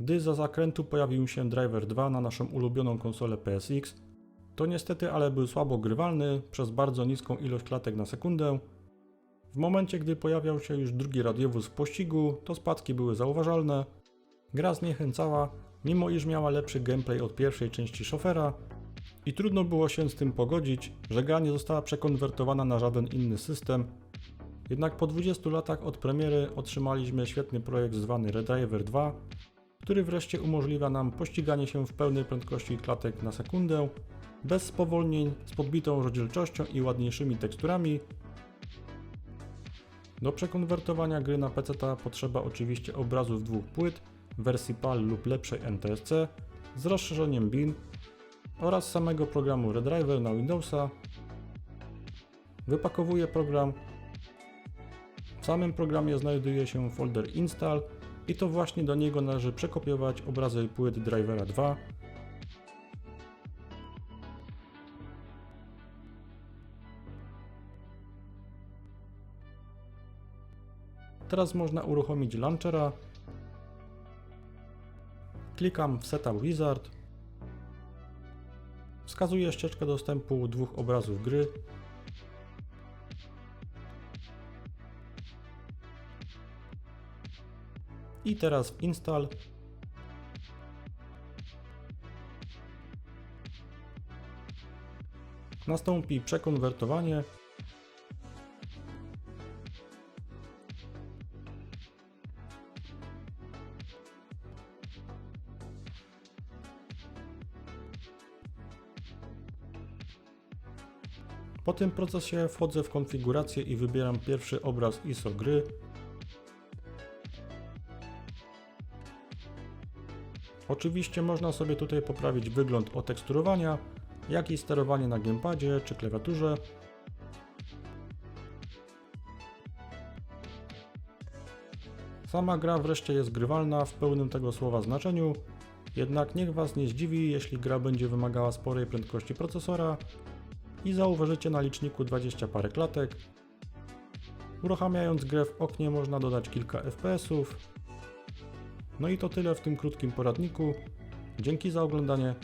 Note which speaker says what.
Speaker 1: Gdy za zakrętu pojawił się Driver 2 na naszą ulubioną konsolę PSX, to niestety ale był słabo grywalny przez bardzo niską ilość klatek na sekundę. W momencie, gdy pojawiał się już drugi radiowóz w pościgu, to spadki były zauważalne. Gra zniechęcała, mimo iż miała lepszy gameplay od pierwszej części szofera i trudno było się z tym pogodzić, że gra nie została przekonwertowana na żaden inny system. Jednak po 20 latach od premiery otrzymaliśmy świetny projekt zwany Redriver 2, który wreszcie umożliwia nam pościganie się w pełnej prędkości klatek na sekundę, bez spowolnień, z podbitą rozdzielczością i ładniejszymi teksturami. Do przekonwertowania gry na PC potrzeba oczywiście obrazów dwóch płyt w wersji PAL lub lepszej NTSC z rozszerzeniem BIN oraz samego programu Redriver na Windowsa. Wypakowuję program. W samym programie znajduje się folder install i to właśnie do niego należy przekopiować obrazy płyt Drivera 2. Teraz można uruchomić launchera. Klikam w Setup Wizard. Wskazuję ścieżkę dostępu dwóch obrazów gry. I teraz w install. Nastąpi przekonwertowanie. Po tym procesie wchodzę w konfigurację i wybieram pierwszy obraz ISO gry. Oczywiście można sobie tutaj poprawić wygląd oteksturowania, jak i sterowanie na gamepadzie czy klawiaturze. Sama gra wreszcie jest grywalna w pełnym tego słowa znaczeniu, jednak niech Was nie zdziwi, jeśli gra będzie wymagała sporej prędkości procesora i zauważycie na liczniku 20 parę klatek. Uruchamiając grę w oknie można dodać kilka FPS-ów. No i to tyle w tym krótkim poradniku. Dzięki za oglądanie